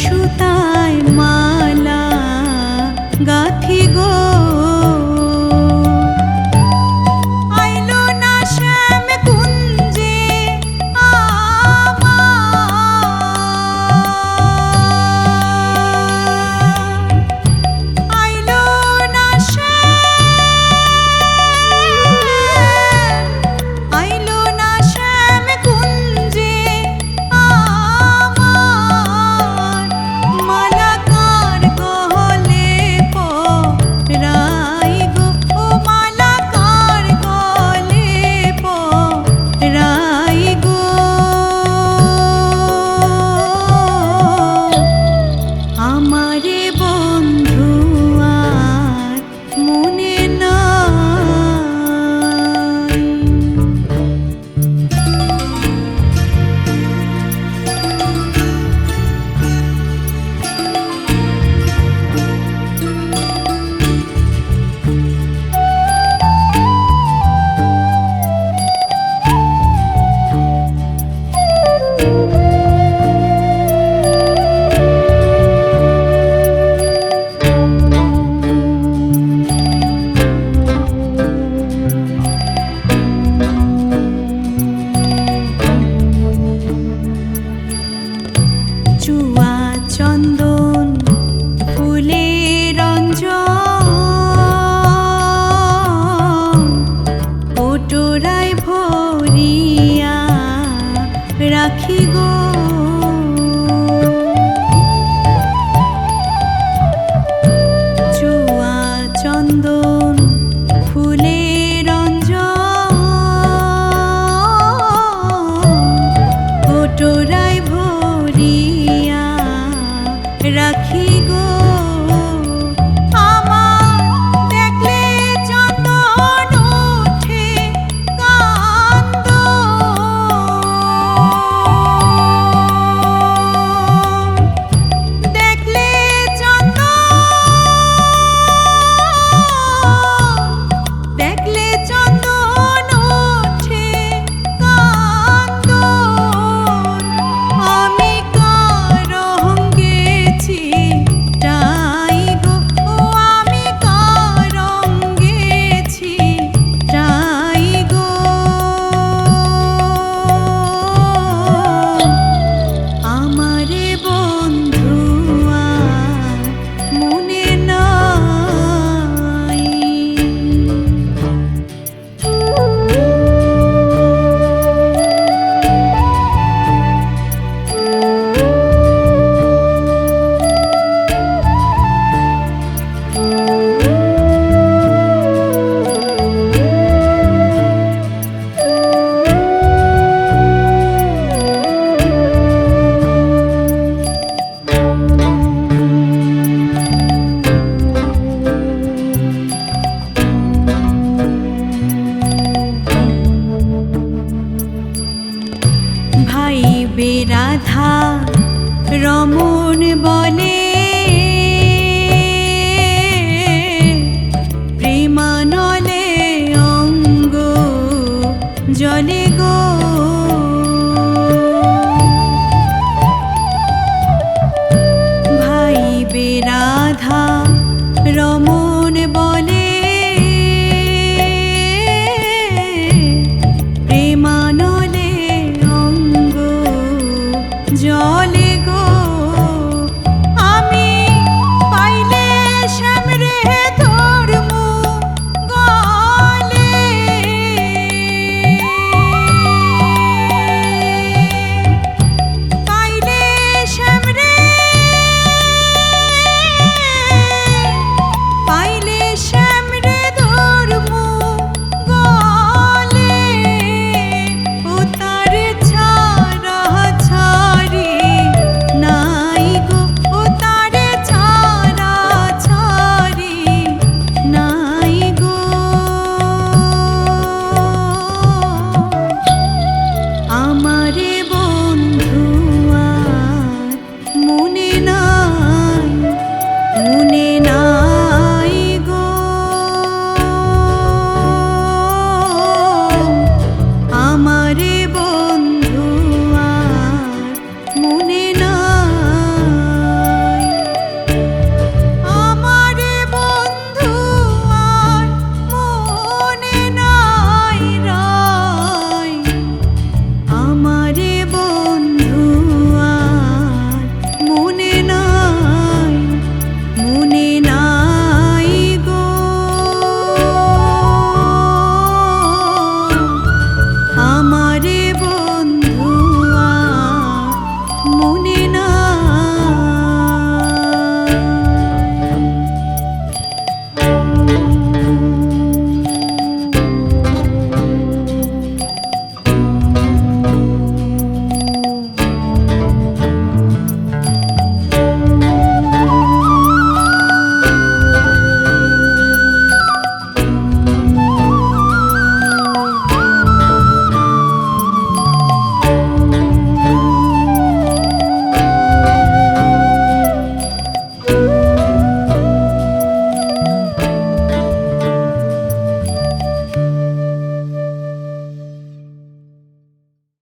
সুতায় মালা গাথি গো। aqui. বলে। প্রেমানলে অঙ্গ জলে গো। ভাই বেরাধা রমন বলে। প্রেমানলে অঙ্গ জল